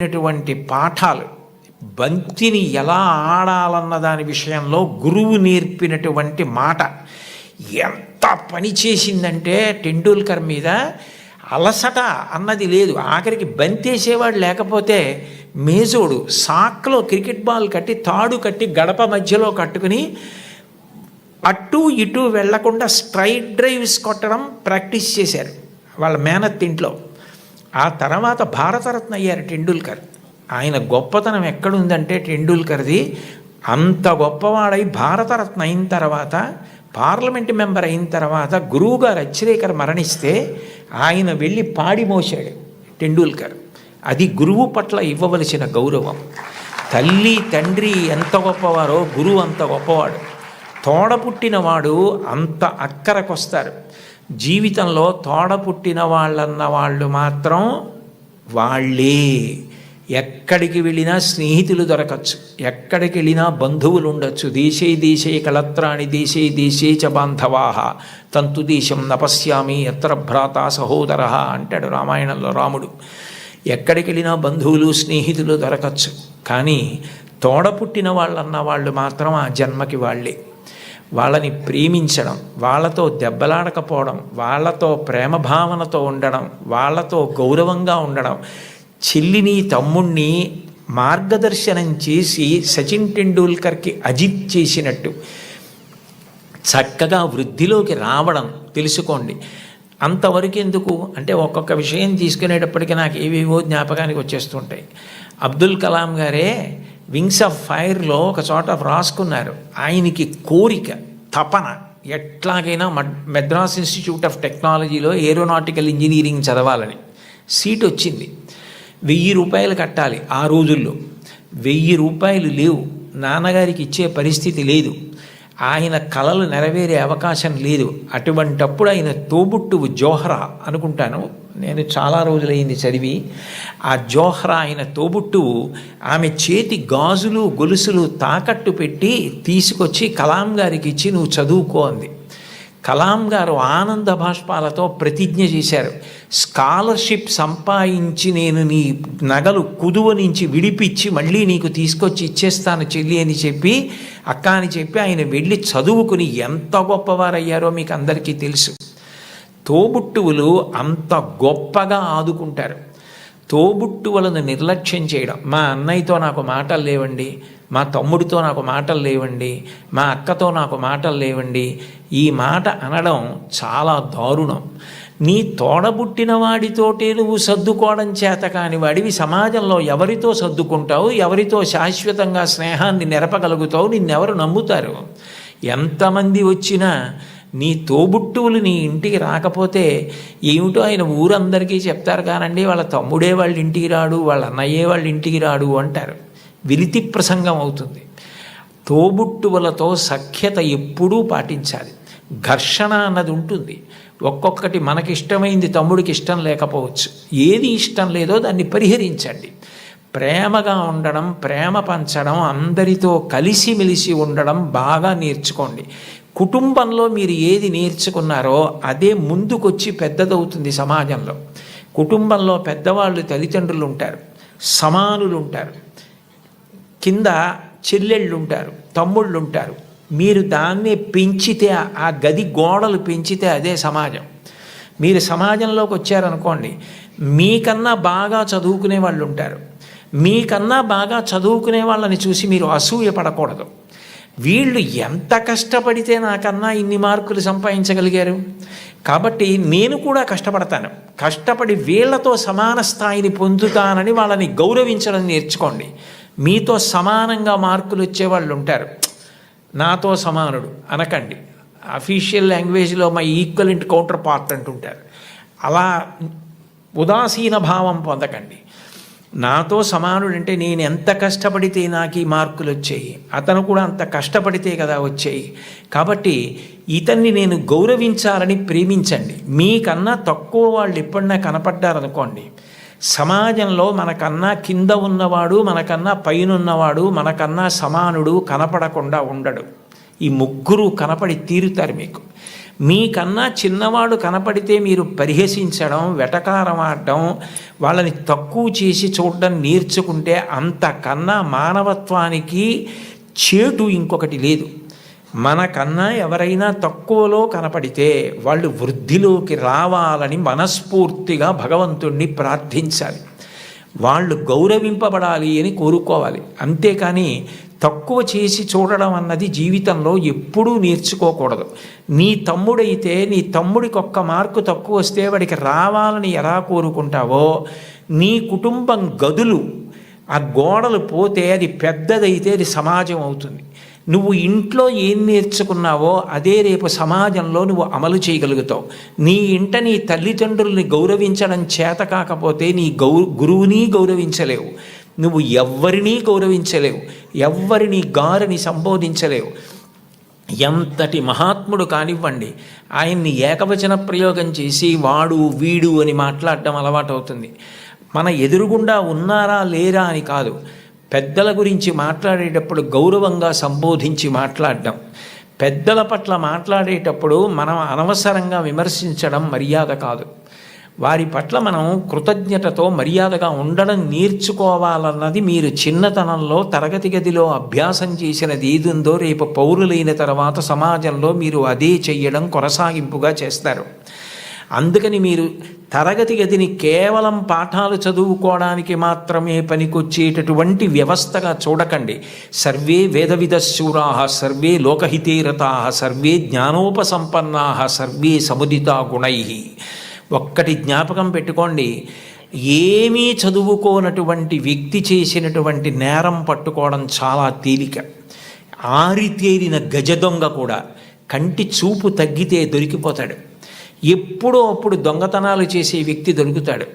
నేర్పినటువంటి పాఠాలు బంతిని ఎలా ఆడాలన్న దాని విషయంలో గురువు నేర్పినటువంటి మాట. ఎంత పని చేసిందంటే టెండూల్కర్ మీద అలసట అన్నది లేదు. ఆఖరికి బంతేసేవాడు లేకపోతే మేజోడు. సాక్లో క్రికెట్ బాల్ కట్టి తాడు కట్టి గడప మధ్యలో కట్టుకుని అటు ఇటు వెళ్ళకుండా స్ట్రైట్ డ్రైవ్స్ కొట్టడం ప్రాక్టీస్ చేశారు. వాళ్ళ మేనత్ ఇంట్లో. ఆ తర్వాత భారతరత్న అయ్యారు టెండూల్కర్. ఆయన గొప్పతనం ఎక్కడుందంటే టెండూల్కర్ది అంత గొప్పవాడై భారతరత్న అయిన తర్వాత పార్లమెంట్ మెంబర్ అయిన తర్వాత గురువుగారు అచ్చరేకర్ మరణిస్తే ఆయన వెళ్ళి పాడి మోసాడు టెండూల్కర్. అది గురువు పట్ల ఇవ్వవలసిన గౌరవం. తల్లి తండ్రి ఎంత గొప్పవారో గురువు అంత గొప్పవాడు. తోడ పుట్టినవాడు అంత అక్కరకొస్తారు జీవితంలో తోడ పుట్టిన వాళ్ళన్న వాళ్ళు మాత్రం వాళ్ళే. ఎక్కడికి వెళ్ళినా స్నేహితులు దొరకచ్చు. ఎక్కడికి వెళ్ళినా బంధువులు ఉండొచ్చు. దేశే దేశే కళత్రాణి దేశే దేశే చ బాంధవాహ తంతు దేశం నపశ్యామి ఎత్ర భ్రాత సహోదర అంటాడు రామాయణంలో రాముడు. ఎక్కడికి వెళ్ళినా బంధువులు స్నేహితులు దొరకచ్చు. కానీ తోడ పుట్టిన వాళ్ళన్న వాళ్ళు మాత్రం ఆ జన్మకి వాళ్ళే. వాళ్ళని ప్రేమించడం వాళ్ళతో దెబ్బలాడకపోవడం వాళ్ళతో ప్రేమ భావనతో ఉండడం వాళ్ళతో గౌరవంగా ఉండడం చెల్లిని తమ్ముణ్ణి మార్గదర్శనం చేసి సచిన్ టెండూల్కర్కి అజిత్ చేసినట్టు. చక్కగా వృద్ధిలోకి రావడం తెలుసుకోండి. అంతవరకు ఎందుకు? అంటే ఒక్కొక్క విషయం తీసుకునేటప్పటికీ నాకు ఏవేవో జ్ఞాపకానికి వచ్చేస్తుంటాయి. అబ్దుల్ కలాం గారే వింగ్స్ ఆఫ్ ఫైర్లో ఒక చోట రాసుకున్నారు ఆయనకి కోరిక తపన. ఎట్లాగైనా మడ్ మెద్రాస్ ఇన్స్టిట్యూట్ ఆఫ్ టెక్నాలజీలో ఏరోనాటికల్ ఇంజనీరింగ్ చదవాలని. సీట్ వచ్చింది. వెయ్యి రూపాయలు కట్టాలి ఆ రోజుల్లో. వెయ్యి రూపాయలు లేవు. నాన్నగారికి ఇచ్చే పరిస్థితి లేదు. ఆయన కలలు నెరవేరే అవకాశం లేదు. అటువంటప్పుడు ఆయన తోబుట్టువు జోహరా అనుకుంటాను. నేను చాలా రోజులైంది చదివి ఆ జోహ్రా ఆయన తోబుట్టువు ఆమె చేతి గాజులు గొలుసులు తాకట్టు పెట్టి తీసుకొచ్చి కలాం గారికి ఇచ్చి నువ్వు చదువుకో అంది. కలాం గారు ఆనంద భాష్పాలతో ప్రతిజ్ఞ చేశారు. స్కాలర్షిప్ సంపాదించి నేను నీ నగలు కుదువ నుంచి విడిపించి మళ్ళీ నీకు తీసుకొచ్చి ఇచ్చేస్తాను చెల్లి అని చెప్పి అక్క అని చెప్పి ఆయన వెళ్ళి చదువుకుని ఎంత గొప్పవారయ్యారో మీకు అందరికీ తెలుసు. తోబుట్టువులు అంత గొప్పగా ఆదుకుంటారు. తోబుట్టువులను నిర్లక్ష్యం చేయడం. మా అన్నయ్యతో నాకు మాటలు లేవండి మా తమ్ముడితో నాకు మాటలు లేవండి మా అక్కతో నాకు మాటలు లేవండి. ఈ మాట అనడం చాలా దారుణం. నీ తోడబుట్టిన వాడితోటే నువ్వు సర్దుకోవడం చేత కాని వాడివి సమాజంలో ఎవరితో సర్దుకుంటావు ఎవరితో శాశ్వతంగా స్నేహాన్ని నెరపగలుగుతావు నిన్నెవరు నమ్ముతారు? ఎంతమంది వచ్చినా నీ తోబుట్టువులు నీ ఇంటికి రాకపోతే ఏమిటో ఆయన ఊరందరికీ చెప్తారు కానండి వాళ్ళ తమ్ముడే వాళ్ళ ఇంటికి రాడు వాళ్ళ అన్నయ్యే వాళ్ళ ఇంటికి రాడు అంటారు. విలితి ప్రసంగం అవుతుంది. తోబుట్టువులతో సఖ్యత ఎప్పుడూ పాటించాలి. ఘర్షణ అన్నది ఉంటుంది. ఒక్కొక్కటి మనకిష్టమైంది తమ్ముడికి ఇష్టం లేకపోవచ్చు. ఏది ఇష్టం లేదో దాన్ని పరిహరించండి. ప్రేమగా ఉండడం ప్రేమ పంచడం అందరితో కలిసిమెలిసి ఉండడం బాగా నేర్చుకోండి. కుటుంబంలో మీరు ఏది నేర్చుకున్నారో అదే ముందుకొచ్చి పెద్దదవుతుంది సమాజంలో. కుటుంబంలో పెద్దవాళ్ళు తల్లిదండ్రులు ఉంటారు సమానులు ఉంటారు కింద చెల్లెళ్ళు ఉంటారు తమ్ముళ్ళు ఉంటారు మీరు దాన్ని పెంచితే ఆ గది గోడలు పెంచితే అదే సమాజం. మీరు సమాజంలోకి వచ్చారనుకోండి మీకన్నా బాగా చదువుకునే వాళ్ళు ఉంటారు మీకన్నా బాగా చదువుకునే వాళ్ళని చూసి మీరు అసూయ పడకూడదు వీళ్ళు ఎంత కష్టపడితే నాకన్నా ఇన్ని మార్కులు సంపాదించగలిగారు? కాబట్టి నేను కూడా కష్టపడతాను. కష్టపడి వీళ్ళతో సమాన స్థాయిని పొందుతానని వాళ్ళని గౌరవించడం నేర్చుకోండి. మీతో సమానంగా మార్కులు వచ్చేవాళ్ళు ఉంటారు. నాతో సమానుడు అనకండి. అఫీషియల్ లాంగ్వేజ్లో మై ఈక్వలెంట్ కౌంటర్ పార్ట్ అంటుంటారు. అలా ఉదాసీన భావం పొందకండి. నాతో సమానుడంటే నేను ఎంత కష్టపడితే నాకు ఈ మార్కులు వచ్చాయి. అతను కూడా అంత కష్టపడితే కదా వచ్చాయి. కాబట్టి ఇతన్ని నేను గౌరవించాలని ప్రేమించండి. మీకన్నా తక్కువ వాళ్ళు ఎప్పుడన్నా కనపడ్డారనుకోండి. సమాజంలో మనకన్నా కింద ఉన్నవాడు మనకన్నా పైన ఉన్నవాడు మనకన్నా సమానుడు కనపడకుండా ఉండడు. ఈ ముగ్గురు కనపడి తీరుతారు మీకు. మీకన్నా చిన్నవాడు కనపడితే మీరు పరిహసించడం వెటకారం ఆడడం వాళ్ళని తక్కువ చేసి చూడడం నేర్చుకుంటే అంతకన్నా మానవత్వానికి చేటు ఇంకొకటి లేదు. మనకన్నా ఎవరైనా తక్కువలో కనపడితే వాళ్ళు వృద్ధిలోకి రావాలని మనస్ఫూర్తిగా భగవంతుణ్ణి ప్రార్థించాలి. వాళ్ళు గౌరవింపబడాలి అని కోరుకోవాలి. అంతేకాని తక్కువ చేసి చూడడం అన్నది జీవితంలో ఎప్పుడూ నేర్చుకోకూడదు. నీ తమ్ముడైతే నీ తమ్ముడికి ఒక్క మార్కు తక్కువ వస్తే వాడికి రావాలని ఎలా కోరుకుంటావో నీ కుటుంబం గదులు ఆ గోడలు పోతే అది పెద్దదైతే అది సమాజం అవుతుంది. నువ్వు ఇంట్లో ఏం నేర్చుకున్నావో అదే రేపు సమాజంలో నువ్వు అమలు చేయగలుగుతావు. నీ ఇంట నీ తల్లిదండ్రుల్ని గౌరవించడం చేత కాకపోతే నీ గౌ గురువుని గౌరవించలేవు. నువ్వు ఎవ్వరినీ గౌరవించలేవు. ఎవ్వరిని గారిని సంబోధించలేవు. ఎంతటి మహాత్ముడు కానివ్వండి ఆయన్ని ఏకవచన ప్రయోగం చేసి వాడు వీడు అని మాట్లాడడం అలవాటు అవుతుంది మన ఎదురుగుండా ఉన్నారా లేరా అని కాదు. పెద్దల గురించి మాట్లాడేటప్పుడు గౌరవంగా సంబోధించి మాట్లాడడం. పెద్దల పట్ల మాట్లాడేటప్పుడు మనం అనవసరంగా విమర్శించడం మర్యాద కాదు. వారి పట్ల మనం కృతజ్ఞతతో మర్యాదగా ఉండడం నేర్చుకోవాలన్నది మీరు చిన్నతనంలో తరగతి గదిలో అభ్యాసం చేసినది ఏదుందో రేపు పౌరులైన తర్వాత సమాజంలో మీరు అదే చెయ్యడం కొనసాగింపుగా చేస్తారు. అందుకని మీరు తరగతి గదిని కేవలం పాఠాలు చదువుకోవడానికి మాత్రమే పనికొచ్చేటటువంటి వ్యవస్థగా చూడకండి. సర్వే వేదవిదశూరా సర్వే లోకహితేరతా సర్వే జ్ఞానోపసంపన్నా సర్వే సముదితా గుణై. ఒక్కటి జ్ఞాపకం పెట్టుకోండి. ఏమీ చదువుకోనటువంటి వ్యక్తి చేసినటువంటి నేరం పట్టుకోవడం చాలా తేలిక. ఆరితేరిన గజదొంగ కూడా కంటి చూపు తగ్గితే దొరికిపోతాడు. ఎప్పుడో అప్పుడు దొంగతనాలు చేసే వ్యక్తి దొరుకుతాడు.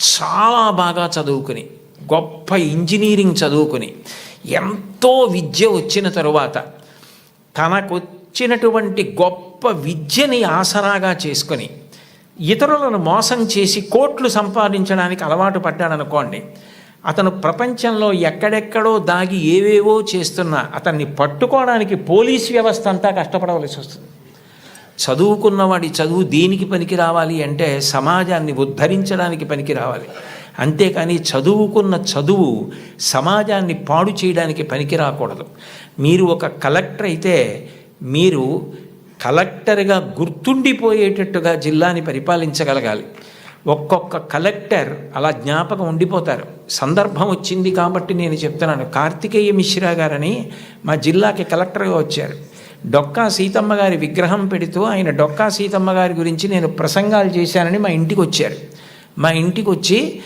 చాలా బాగా చదువుకుని గొప్ప ఇంజనీరింగ్ చదువుకుని ఎంతో విద్య వచ్చిన తరువాత తనకొచ్చినటువంటి గొప్ప విద్యని ఆసరాగా చేసుకొని ఇతరులను మోసం చేసి కోట్లు సంపాదించడానికి అలవాటు పడ్డాడనుకోండి అతను ప్రపంచంలో ఎక్కడెక్కడో దాగి ఏవేవో చేస్తున్నా అతన్ని పట్టుకోవడానికి పోలీస్ వ్యవస్థ అంతా కష్టపడవలసి వస్తుంది. చదువుకున్నవాడి చదువు దేనికి పనికి రావాలి అంటే సమాజాన్ని ఉద్ధరించడానికి పనికి రావాలి. అంతేకాని చదువుకున్న చదువు సమాజాన్ని పాడు చేయడానికి పనికి రాకూడదు. మీరు ఒక కలెక్టర్ అయితే మీరు కలెక్టర్గా గుర్తుండిపోయేటట్టుగా జిల్లాని పరిపాలించగలగాలి. ఒక్కొక్క కలెక్టర్ అలా జ్ఞాపకం ఉండిపోతారు. సందర్భం వచ్చింది కాబట్టి నేను చెప్తున్నాను. కార్తికేయ మిశ్రా గారని మా జిల్లాకి కలెక్టర్గా వచ్చారు. డొక్కా సీతమ్మ గారి విగ్రహం పెడుతూ ఆయన డొక్కా సీతమ్మ గారి గురించి నేను ప్రసంగాలు చేశానని మా ఇంటికి వచ్చారు. మా ఇంటికి వచ్చి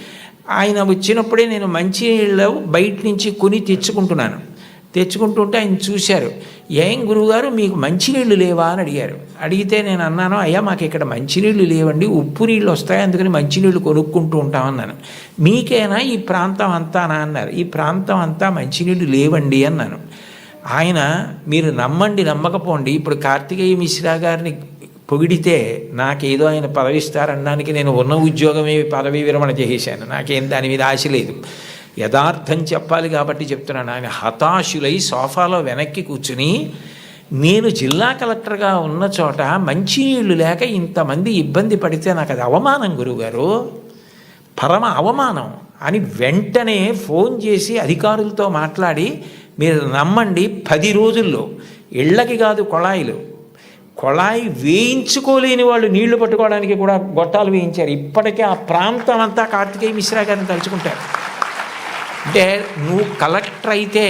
ఆయన వచ్చినప్పుడే నేను మంచినీళ్ళు బయట నుంచి కొని తెచ్చుకుంటున్నాను. తెచ్చుకుంటుంటే ఆయన చూశారు. ఏం గురువుగారు మీకు మంచినీళ్ళు లేవా? అని అడిగారు. అడిగితే నేను అన్నాను అయ్యా మాకు ఇక్కడ మంచినీళ్ళు లేవండి ఉప్పు నీళ్ళు వస్తాయి అందుకని మంచినీళ్ళు కొనుక్కుంటూ ఉంటామన్నాను మీకేనా ఈ ప్రాంతం అంతానా? అన్నారు. ఈ ప్రాంతం అంతా మంచినీళ్ళు లేవండి అన్నాను. ఆయన మీరు నమ్మండి నమ్మకపోండి ఇప్పుడు కార్తికేయ మిశ్రా గారిని పొగిడితే నాకేదో ఆయన పదవి ఇస్తారనడానికి నేను ఉన్న ఉద్యోగమే పదవీ విరమణ చేసేసాను నాకేం దాని మీద ఆశ లేదు. యథార్థం చెప్పాలి కాబట్టి చెప్తున్నాను. ఆయన హతాశులై సోఫాలో వెనక్కి కూర్చుని నేను జిల్లా కలెక్టర్గా ఉన్న చోట మంచినీళ్ళు లేక ఇంతమంది ఇబ్బంది పడితే నాకు అది అవమానం గురువుగారు. పరమ అవమానం అని వెంటనే ఫోన్ చేసి అధికారులతో మాట్లాడి మీరు నమ్మండి పది రోజుల్లో. ఇళ్ళకి కాదు కొళాయిలు. కొళాయి వేయించుకోలేని వాళ్ళు నీళ్ళు పట్టుకోవడానికి కూడా గొట్టాలు వేయించారు. ఇప్పటికే ఆ ప్రాంతం అంతా కార్తికేయ మిశ్రా గారిని తలుచుకుంటారు. అంటే నువ్వు కలెక్టర్ అయితే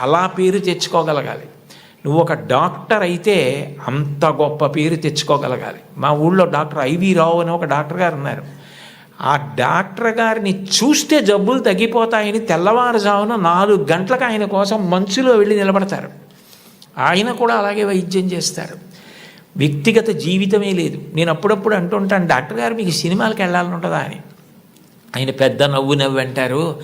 అలా పేరు తెచ్చుకోగలగాలి. నువ్వు ఒక డాక్టర్ అయితే అంత గొప్ప పేరు తెచ్చుకోగలగాలి. మా ఊళ్ళో డాక్టర్ ఐవి రావు అని ఒక డాక్టర్ గారు ఉన్నారు. ఆ డాక్టర్ గారిని చూస్తే జబ్బులు తగ్గిపోతాయని తెల్లవారుజామున నాలుగు గంటలకు ఆయన కోసం మంచులో వెళ్ళి నిలబడతారు. ఆయన కూడా అలాగే వైద్యం చేస్తారు. వ్యక్తిగత జీవితమే లేదు. నేను అప్పుడప్పుడు అంటుంటాను డాక్టర్ గారు మీకు సినిమాలకు వెళ్ళాలని ఉంటుందా? అని. ఆయన పెద్ద నవ్వు నవ్వు అంటారు.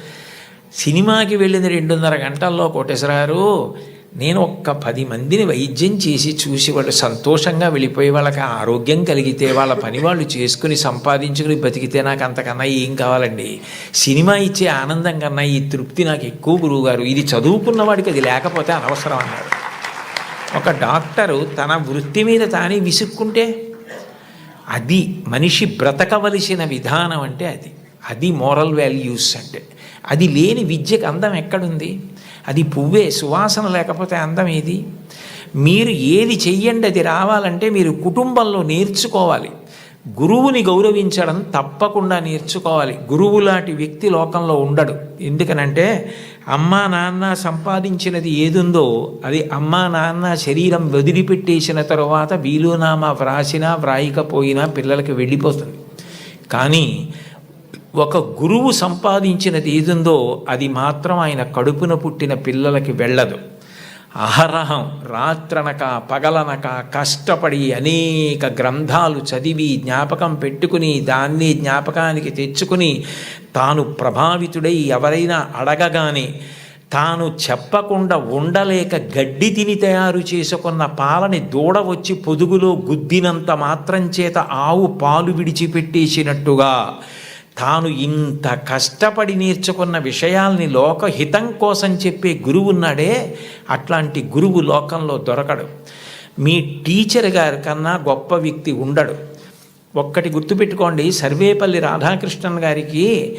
సినిమాకి వెళ్ళిన రెండున్నర గంటల్లో కోటేశ్వరారు నేను ఒక్క పది మందిని వైద్యం చేసి చూసి వాళ్ళు సంతోషంగా వెళ్ళిపోయి వాళ్ళకి ఆరోగ్యం కలిగితే వాళ్ళ పని వాళ్ళు చేసుకుని సంపాదించుకుని బతికితే నాకు అంతకన్నా ఏం కావాలండి? సినిమా ఇచ్చే ఆనందం కన్నా ఈ తృప్తి నాకు ఎక్కువ గురువుగారు ఇది చదువుకున్న వాడికి అది లేకపోతే అనవసరం అన్నారు. ఒక డాక్టరు తన వృత్తి మీద తానే విసుక్కుంటే అది మనిషి బ్రతకవలసిన విధానం అంటే అది. అది మోరల్ వాల్యూస్ అంటే. అది లేని విద్యకు అందం ఎక్కడుంది? అది పువ్వే సువాసన లేకపోతే అందం ఏది? మీరు ఏది చెయ్యండి అది రావాలంటే మీరు కుటుంబంలో నేర్చుకోవాలి. గురువుని గౌరవించడం తప్పకుండా నేర్చుకోవాలి. గురువు లాంటి వ్యక్తి లోకంలో ఉండడు. ఎందుకనంటే అమ్మా నాన్న సంపాదించినది ఏదుందో అది అమ్మా నాన్న శరీరం వదిలిపెట్టేసిన తర్వాత వీలునామా వ్రాసినా వ్రాయకపోయినా పిల్లలకి వెళ్ళిపోతుంది. కానీ ఒక గురువు సంపాదించినది ఏదుందో అది మాత్రం ఆయన కడుపున పుట్టిన పిల్లలకి వెళ్ళదు. అహరహం రాత్రనక పగలనక కష్టపడి అనేక గ్రంథాలు చదివి జ్ఞాపకం పెట్టుకుని దాన్ని జ్ఞాపకానికి తెచ్చుకుని తాను ప్రభావితుడై ఎవరైనా అడగగానే తాను చెప్పకుండా ఉండలేక గడ్డి తిని తయారు చేసుకున్న పాలని దూడ వచ్చి పొదుగులో గుద్దినంత మాత్రం చేత ఆవు పాలు విడిచిపెట్టేసినట్టుగా తాను ఇంత కష్టపడి నేర్చుకున్న విషయాల్ని లోకహితం కోసం చెప్పే గురువు ఉన్నాడే అట్లాంటి గురువు లోకంలో దొరకడు. మీ టీచర్ గారి కన్నా గొప్ప వ్యక్తి ఉండడు. ఒక్కటి గుర్తుపెట్టుకోండి సర్వేపల్లి రాధాకృష్ణన్ గారికి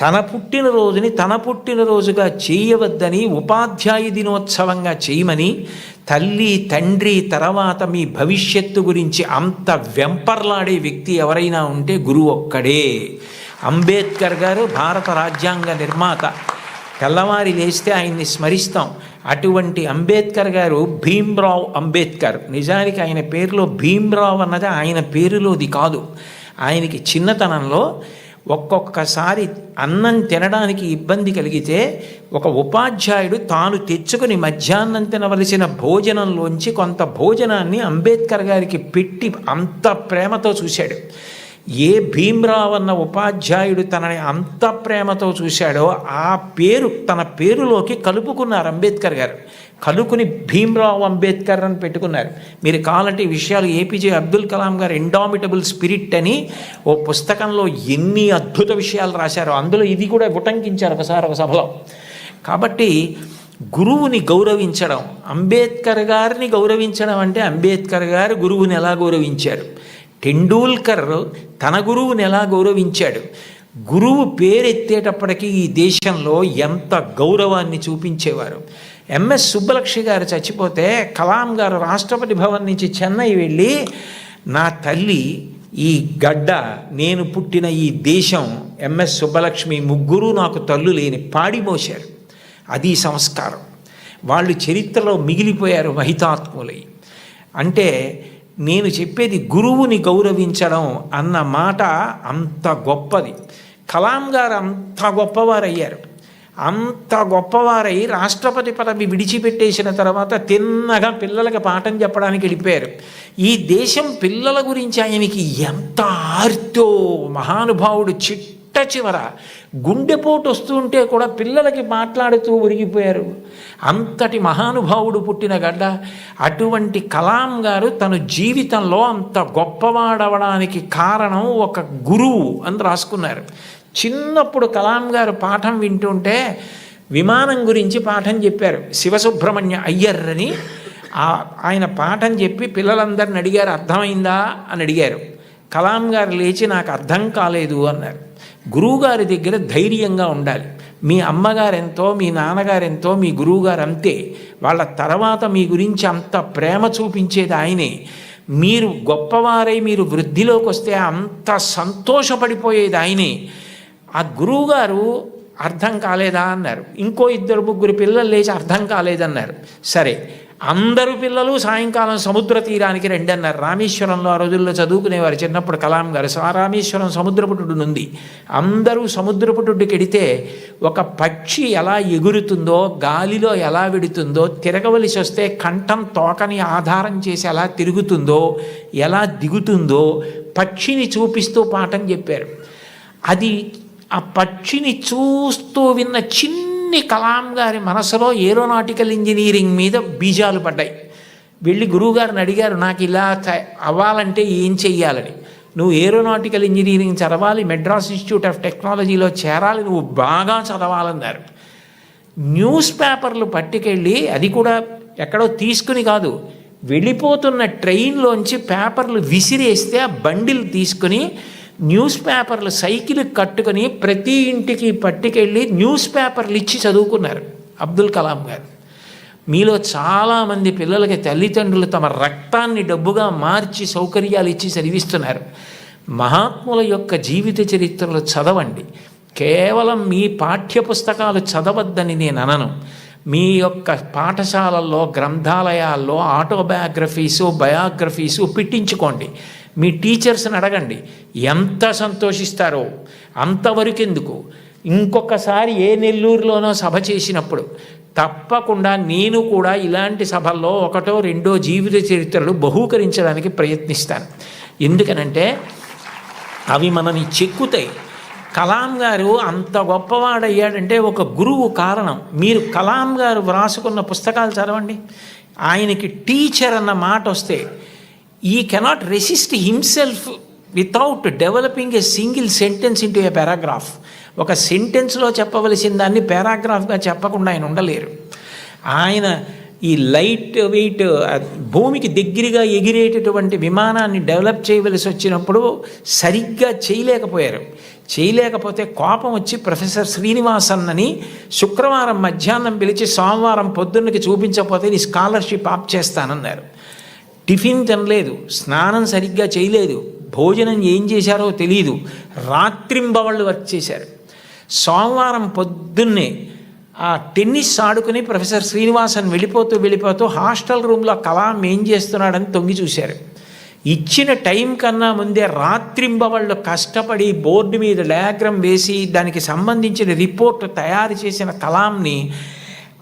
తన పుట్టినరోజుని తన పుట్టినరోజుగా చేయవద్దని ఉపాధ్యాయ దినోత్సవంగా చేయమని తల్లి తండ్రి తర్వాత మీ భవిష్యత్తు గురించి అంత వెంపర్లాడే వ్యక్తి ఎవరైనా ఉంటే గురువు ఒక్కడే. అంబేద్కర్ గారు భారత రాజ్యాంగ నిర్మాత. తెల్లవారి లేస్తే ఆయన్ని స్మరిస్తాం. అటువంటి అంబేద్కర్ గారు భీమ్రావ్ అంబేద్కర్. నిజానికి ఆయన పేరులో భీమ్రావ్ అన్నది ఆయన పేరులోది కాదు. ఆయనకి చిన్నతనంలో ఒక్కొక్కసారి అన్నం తినడానికి ఇబ్బంది కలిగితే ఒక ఉపాధ్యాయుడు తాను తెచ్చుకుని మధ్యాహ్నం తినవలసిన భోజనంలోంచి కొంత భోజనాన్ని అంబేద్కర్ గారికి పెట్టి అంత ప్రేమతో చూశాడు. ఏ భీమ్రావ్ అన్న ఉపాధ్యాయుడు తనని అంత ప్రేమతో చూశాడో ఆ పేరు తన పేరులోకి కలుపుకున్నారు అంబేద్కర్ గారు. కలుకుని భీమ్రావ్ అంబేద్కర్ అని పెట్టుకున్నారు. మీరు కావాలంటే ఈ విషయాలు ఏపీజే అబ్దుల్ కలాం గారు ఇండామిటబుల్ స్పిరిట్ అని ఓ పుస్తకంలో ఎన్ని అద్భుత విషయాలు రాశారో అందులో ఇది కూడా ఉటంకించారు ఒకసారి ఒక సభలో. కాబట్టి గురువుని గౌరవించడం అంబేద్కర్ గారిని గౌరవించడం అంటే అంబేద్కర్ గారు గురువుని ఎలా గౌరవించారు? టెండూల్కర్ తన గురువుని ఎలా గౌరవించాడు? గురువు పేరెత్తేటప్పటికీ ఈ దేశంలో ఎంత గౌరవాన్ని చూపించేవారు? ఎంఎస్ సుబ్బలక్ష్మి గారు చచ్చిపోతే కలాం గారు రాష్ట్రపతి భవన్ నుంచి చెన్నై వెళ్ళి నా తల్లి ఈ గడ్డ నేను పుట్టిన ఈ దేశం ఎంఎస్ సుబ్బలక్ష్మి ముగ్గురు నాకు తల్లు లేని పాడి మోశారు. అది సంస్కారం. వాళ్ళు చరిత్రలో మిగిలిపోయారు మహితాత్ములై. అంటే నేను చెప్పేది గురువుని గౌరవించడం అన్న మాట అంత గొప్పది. కలాం గారు అంత గొప్పవారయ్యారు. అంత గొప్పవారై రాష్ట్రపతి పదవి విడిచిపెట్టేసిన తర్వాత తిన్నగా పిల్లలకి పాఠం చెప్పడానికి వెళ్ళిపోయారు. ఈ దేశం పిల్లల గురించి ఆయనకి ఎంత ఆర్తో మహానుభావుడు చిట్ట చివర గుండెపోటు వస్తుంటే కూడా పిల్లలకి మాట్లాడుతూ ఉరిగిపోయారు అంతటి మహానుభావుడు పుట్టిన గడ్డ అటువంటి కలాం గారు తన జీవితంలో అంత గొప్పవాడవడానికి కారణం ఒక గురువు అని రాసుకున్నారు. చిన్నప్పుడు కలాం గారు పాఠం వింటుంటే విమానం గురించి పాఠం చెప్పారు. శివసుబ్రహ్మణ్య అయ్యర్ అని ఆయన పాఠం చెప్పి పిల్లలందరిని అడిగారు అర్థమైందా? అని అడిగారు. కలాం గారు లేచి నాకు అర్థం కాలేదు అన్నారు. గురువుగారి దగ్గర ధైర్యంగా ఉండాలి. మీ అమ్మగారెంతో మీ నాన్నగారెంతో మీ గురువుగారు అంతే వాళ్ళ తర్వాత మీ గురించి అంత ప్రేమ చూపించేది ఆయనే. మీరు గొప్పవారై మీరు వృద్ధిలోకి వస్తే అంత సంతోషపడిపోయేది ఆయనే. ఆ గురువుగారు అర్థం కాలేదా అన్నారు. ఇంకో ఇద్దరు ముగ్గురు పిల్లలు లేచి అర్థం కాలేదన్నారు. సరే అందరు పిల్లలు సాయంకాలం సముద్ర తీరానికి రండి అన్నారు. రామేశ్వరంలో ఆ రోజుల్లో చదువుకునేవారు చిన్నప్పుడు కలాం గారు. సా రామేశ్వరం సముద్రపుటుడు ఉంది అందరూ సముద్రపుటుడికి ఎడితే ఒక పక్షి ఎలా ఎగురుతుందో గాలిలో ఎలా విడుతుందో తిరగవలసి వస్తే కంఠం తోకని ఆధారం చేసి ఎలా తిరుగుతుందో ఎలా దిగుతుందో పక్షిని చూపిస్తూ పాఠం చెప్పారు. అది ఆ పక్షిని చూస్తూ విన్న చిన్ని కలాం గారి మనసులో ఏరోనాటికల్ ఇంజనీరింగ్ మీద బీజాలు పడ్డాయి. వెళ్ళి గురువుగారిని అడిగారు నాకు ఇలా అవ్వాలంటే ఏం చెయ్యాలని? నువ్వు ఏరోనాటికల్ ఇంజనీరింగ్ చదవాలి మెడ్రాస్ ఇన్స్టిట్యూట్ ఆఫ్ టెక్నాలజీలో చేరాలి నువ్వు బాగా చదవాలన్నారు. న్యూస్ పేపర్లు పట్టుకెళ్ళి అది కూడా ఎక్కడో తీసుకుని కాదు వెళ్ళిపోతున్న ట్రైన్లోంచి పేపర్లు విసిరేస్తే ఆ బండిలు తీసుకుని న్యూస్ పేపర్లు సైకిల్ కట్టుకొని ప్రతి ఇంటికి పట్టుకెళ్ళి న్యూస్ పేపర్లు ఇచ్చి చదువుకున్నారు అబ్దుల్ కలాం గారు. మీలో చాలామంది పిల్లలకి తల్లిదండ్రులు తమ రక్తాన్ని డబ్బుగా మార్చి సౌకర్యాలు ఇచ్చి చదివిస్తున్నారు. మహాత్ముల యొక్క జీవిత చరిత్రలు చదవండి. కేవలం మీ పాఠ్యపుస్తకాలు చదవద్దని నేను అనను. మీ యొక్క పాఠశాలల్లో గ్రంథాలయాల్లో ఆటోబయోగ్రఫీసు బయోగ్రఫీసు పెట్టించుకోండి. మీ టీచర్స్ని అడగండి. ఎంత సంతోషిస్తారో అంతవరకు ఎందుకు ఇంకొకసారి ఏ నెల్లూరులోనో సభ చేసినప్పుడు తప్పకుండా నేను కూడా ఇలాంటి సభల్లో ఒకటో రెండో జీవిత చరిత్రలు బహూకరించడానికి ప్రయత్నిస్తాను. ఎందుకనంటే అవి మనని చెక్కుతాయి. కలాం గారు అంత గొప్పవాడయ్యాడంటే ఒక గురువు కారణం. మీరు కలాం గారు వ్రాసుకున్న పుస్తకాలు చదవండి. ఆయనకి టీచర్ అన్న మాట వస్తే ఈ cannot resist himself without developing a single sentence into a paragraph ఒక సెంటెన్స్లో చెప్పవలసిన దాన్ని పారాగ్రాఫ్గా చెప్పకుండా ఆయన ఉండలేరు. ఆయన ఈ లైట్ వెయిట్ భూమికి దగ్గరగా ఎగిరేటటువంటి విమానాన్ని డెవలప్ చేయవలసి వచ్చినప్పుడు సరిగ్గా చేయలేకపోయారు. చేయలేకపోతే కోపం వచ్చి ప్రొఫెసర్ శ్రీనివాసన్ అని శుక్రవారం మధ్యాహ్నం పిలిచి సోమవారం పొద్దున్నకి చూపించకపోతే నీ స్కాలర్షిప్ ఆప్ చేస్తానన్నారు. టిఫిన్ తినలేదు స్నానం సరిగ్గా చేయలేదు భోజనం ఏం చేశారో తెలియదు రాత్రింబవళ్ళు వర్క్ చేశారు. సోమవారం పొద్దున్నే ఆ టెన్నిస్ ఆడుకుని ప్రొఫెసర్ శ్రీనివాసన్ వెళ్ళిపోతూ వెళ్ళిపోతూ హాస్టల్ రూమ్లో కలాం ఏం చేస్తున్నాడని తొంగి చూశారు. ఇచ్చిన టైం కన్నా ముందే రాత్రింబవళ్ళు కష్టపడి బోర్డు మీద డయాగ్రామ్ వేసి దానికి సంబంధించిన రిపోర్ట్ తయారు చేసిన కలాంని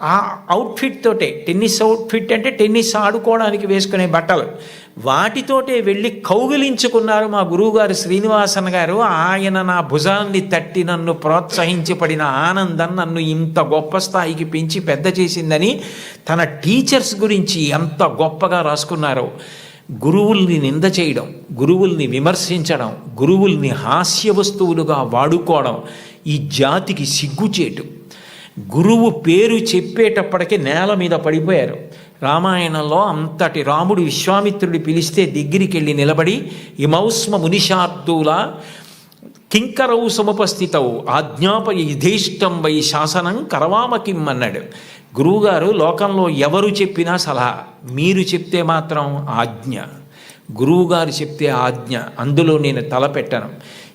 ఆ అవుట్ఫిట్ తోటే టెన్నిస్ అవుట్ఫిట్ అంటే టెన్నిస్ ఆడుకోవడానికి వేసుకునే బట్టలు. వాటితోటే వెళ్ళి కౌగిలించుకున్నారు మా గురువుగారు శ్రీనివాసన్ గారు. ఆయన నా భుజాన్ని తట్టి నన్ను ప్రోత్సహించి పడిన ఆనందం నన్ను ఇంత గొప్ప స్థాయికి పెంచి పెద్ద చేసిందని తన టీచర్స్ గురించి ఎంత గొప్పగా రాసుకున్నారో. గురువుల్ని నింద చేయడం గురువుల్ని విమర్శించడం గురువుల్ని హాస్య వస్తువులుగా వాడుకోవడం ఈ జాతికి సిగ్గుచేటు. గురువు పేరు చెప్పేటప్పటికే నేల మీద పడిపోయారు. రామాయణంలో అంతటి రాముడు విశ్వామిత్రుడి పిలిస్తే దగ్గరికి వెళ్ళి నిలబడి ఇమౌస్మ మునిషార్థుల కింకరవు సముపస్థితవు ఆజ్ఞాప యథేష్టం వై శాసనం కరవామకిమ్ అన్నాడు. గురువుగారు లోకంలో ఎవరు చెప్పినా సలహా మీరు చెప్తే మాత్రం ఆజ్ఞ. గురువుగారు చెప్తే ఆజ్ఞ అందులో నేను తలపెట్టను.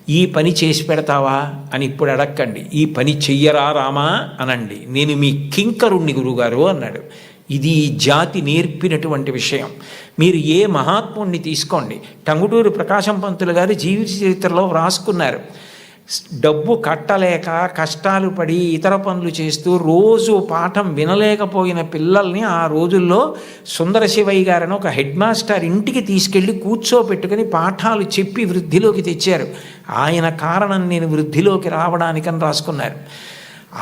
ఈ పని చేసి పెడతావా? అని ఇప్పుడు అడక్కండి. ఈ పని చెయ్యరా రామా? అనండి. నేను మీ కింకరుణ్ణి గురువుగారు అన్నాడు. ఇది ఈ జాతి నేర్పినటువంటి విషయం. మీరు ఏ మహాత్ముణ్ణి తీసుకోండి. టంగుటూరు ప్రకాశం పంతులు గారు జీవిత చరిత్రలో వ్రాసుకున్నారు. డబ్బు కట్టలేక కష్టాలు పడి ఇతర పనులు చేస్తూ రోజు పాఠం వినలేకపోయిన పిల్లల్ని ఆ రోజుల్లో సుందర శివయ్య గారని ఒక హెడ్ మాస్టర్ ఇంటికి తీసుకెళ్ళి కూర్చోపెట్టుకుని పాఠాలు చెప్పి వృద్ధిలోకి తెచ్చారు. ఆయన కారణం నేను వృద్ధిలోకి రావడానికని రాసుకున్నారు.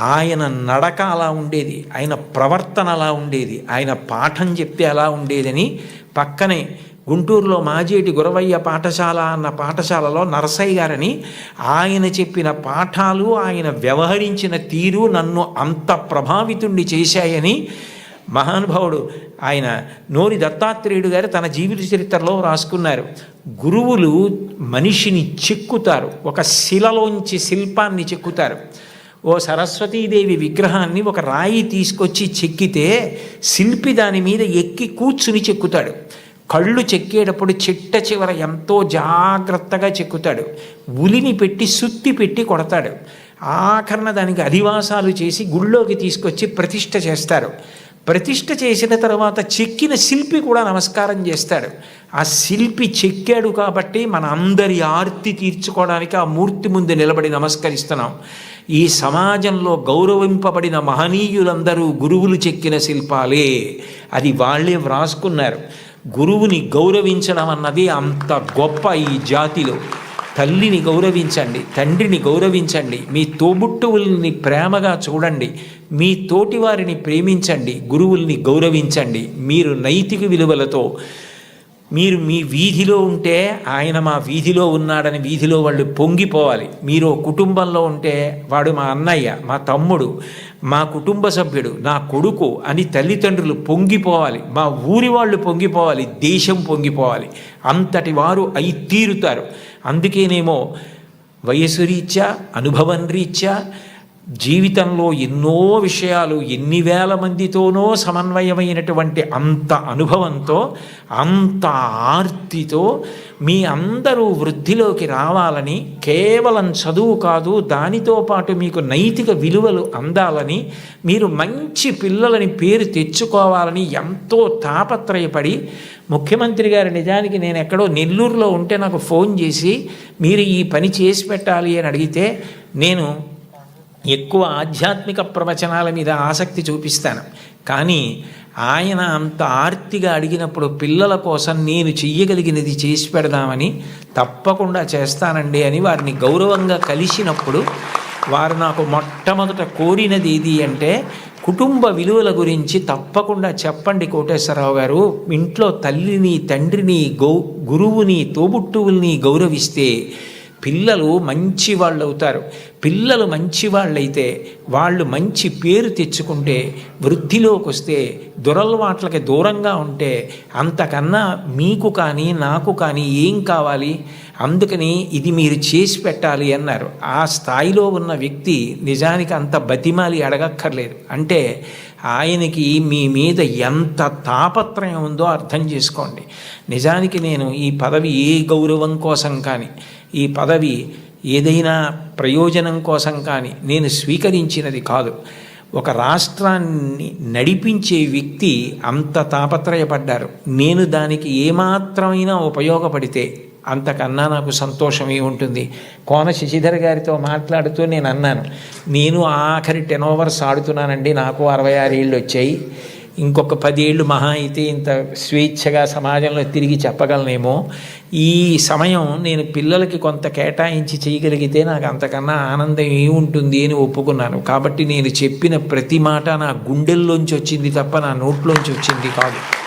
ఆయన నడక అలా ఉండేది ఆయన ప్రవర్తన అలా ఉండేది ఆయన పాఠం చెప్తే అలా ఉండేదని పక్కనే గుంటూరులో మాజేటి గురవయ్య పాఠశాల అన్న పాఠశాలలో నరసయ్య గారని ఆయన చెప్పిన పాఠాలు ఆయన వ్యవహరించిన తీరు నన్ను అంత ప్రభావితుణ్ణి చేశాయని మహానుభావుడు ఆయన నోరి దత్తాత్రేయుడు గారు తన జీవిత చరిత్రలో రాసుకున్నారు. గురువులు మనిషిని చెక్కుతారు ఒక శిలలోంచి శిల్పాన్ని చెక్కుతారు. ఓ సరస్వతీదేవి విగ్రహాన్ని ఒక రాయి తీసుకొచ్చి చెక్కితే శిల్పి దాని మీద ఎక్కి కూర్చుని చెక్కుతాడు. కళ్ళు చెక్కేటప్పుడు చిట్ట చివర ఎంతో జాగ్రత్తగా చెక్కుతాడు. ఉలిని పెట్టి సుత్తి పెట్టి కొడతాడు. ఆఖరణ దానికి అధివాసాలు చేసి గుళ్ళోకి తీసుకొచ్చి ప్రతిష్ట చేస్తారు. ప్రతిష్ట చేసిన తర్వాత చెక్కిన శిల్పి కూడా నమస్కారం చేస్తాడు. ఆ శిల్పి చెక్కాడు కాబట్టి మన అందరి ఆర్తి తీర్చుకోవడానికి ఆ మూర్తి ముందు నిలబడి నమస్కరిస్తున్నాం. ఈ సమాజంలో గౌరవింపబడిన మహనీయులందరూ గురువులు చెక్కిన శిల్పాలే. అది వాళ్ళే వ్రాసుకున్నారు. గురువుని గౌరవించడం అన్నది అంత గొప్ప ఈ జాతిలో. తల్లిని గౌరవించండి తండ్రిని గౌరవించండి మీ తోబుట్టువుల్ని ప్రేమగా చూడండి మీ తోటివారిని ప్రేమించండి గురువుల్ని గౌరవించండి మీరు నైతిక విలువలతో మీరు మీ వీధిలో ఉంటే ఆయన మా వీధిలో ఉన్నాడని వీధిలో వాళ్ళు పొంగిపోవాలి. మీరు కుటుంబంలో ఉంటే వాడు మా అన్నయ్య మా తమ్ముడు మా కుటుంబ సభ్యుడు నా కొడుకు అని తల్లిదండ్రులు పొంగిపోవాలి. మా ఊరి వాళ్ళు పొంగిపోవాలి దేశం పొంగిపోవాలి. అంతటి వారు అయి తీరుతారు. అందుకేనేమో వయసు రీత్యా అనుభవం రీత్యా జీవితంలో ఎన్నో విషయాలు ఎన్ని వేల మందితోనో సమన్వయమైనటువంటి అంత అనుభవంతో అంత ఆర్తితో మీ అందరూ వృద్ధిలోకి రావాలని కేవలం చదువు కాదు దానితో పాటు మీకు నైతిక విలువలు అందాలని మీరు మంచి పిల్లలని పేరు తెచ్చుకోవాలని ఎంతో తాపత్రయపడి ముఖ్యమంత్రి గారు నిజానికి నేను ఎక్కడో నెల్లూరులో ఉంటే నాకు ఫోన్ చేసి మీరు ఈ పని చేసి పెట్టాలి అని అడిగితే నేను ఎక్కువ ఆధ్యాత్మిక ప్రవచనాల మీద ఆసక్తి చూపిస్తాను. కానీ ఆయన అంత ఆర్తిగా అడిగినప్పుడు పిల్లల కోసం నేను చెయ్యగలిగినది చేసి పెడదామని తప్పకుండా చేస్తానండి అని వారిని గౌరవంగా కలిసినప్పుడు వారు నాకు మొట్టమొదట కోరినది ఏది అంటే కుటుంబ విలువల గురించి తప్పకుండా చెప్పండి కోటేశ్వరరావు గారు. ఇంట్లో తల్లిని తండ్రిని గౌ గురువుని తోబుట్టువుల్ని గౌరవిస్తే పిల్లలు మంచి వాళ్ళు అవుతారు పిల్లలు మంచి వాళ్ళైతే వాళ్ళు మంచి పేరు తెచ్చుకుంటే వృద్ధిలోకి వస్తే దురలవాట్లకి దూరంగా ఉంటే అంతకన్నా మీకు కానీ నాకు కానీ ఏం కావాలి? అందుకని ఇది మీరు చేసి పెట్టాలి అన్నారు. ఆ స్థాయిలో ఉన్న వ్యక్తి నిజానికి అంత బతిమాలి అడగక్కర్లేదు. అంటే ఆయనకి మీ మీద ఎంత తాపత్రయం ఉందో అర్థం చేసుకోండి. నిజానికి నేను ఈ పదవి ఏ గౌరవం కోసం కానీ ఈ పదవి ఏదైనా ప్రయోజనం కోసం కానీ నేను స్వీకరించినది కాదు. ఒక రాష్ట్రాన్ని నడిపించే వ్యక్తి అంత తాపత్రయపడ్డారు. నేను దానికి ఏమాత్రమైనా ఉపయోగపడితే అంతకన్నా నాకు సంతోషమే ఉంటుంది. కోన శశిధర్ గారితో మాట్లాడుతూ నేను అన్నాను నేను ఆఖరి టెన్ ఓవర్స్ ఆడుతున్నానండి నాకు అరవై ఆరు ఏళ్ళు వచ్చాయి. ఇంకొక పదేళ్ళు మహా అయితే ఇంత స్వేచ్ఛగా సమాజంలో తిరిగి చెప్పగలనేమో. ఈ సమయం నేను పిల్లలకి కొంత కేటాయించి చేయగలిగితే నాకు అంతకన్నా ఆనందం ఏముంటుంది అని ఒప్పుకున్నాను. కాబట్టి నేను చెప్పిన ప్రతి మాట నా గుండెల్లోంచి వచ్చింది తప్ప నా నోట్లోంచి వచ్చింది కాదు.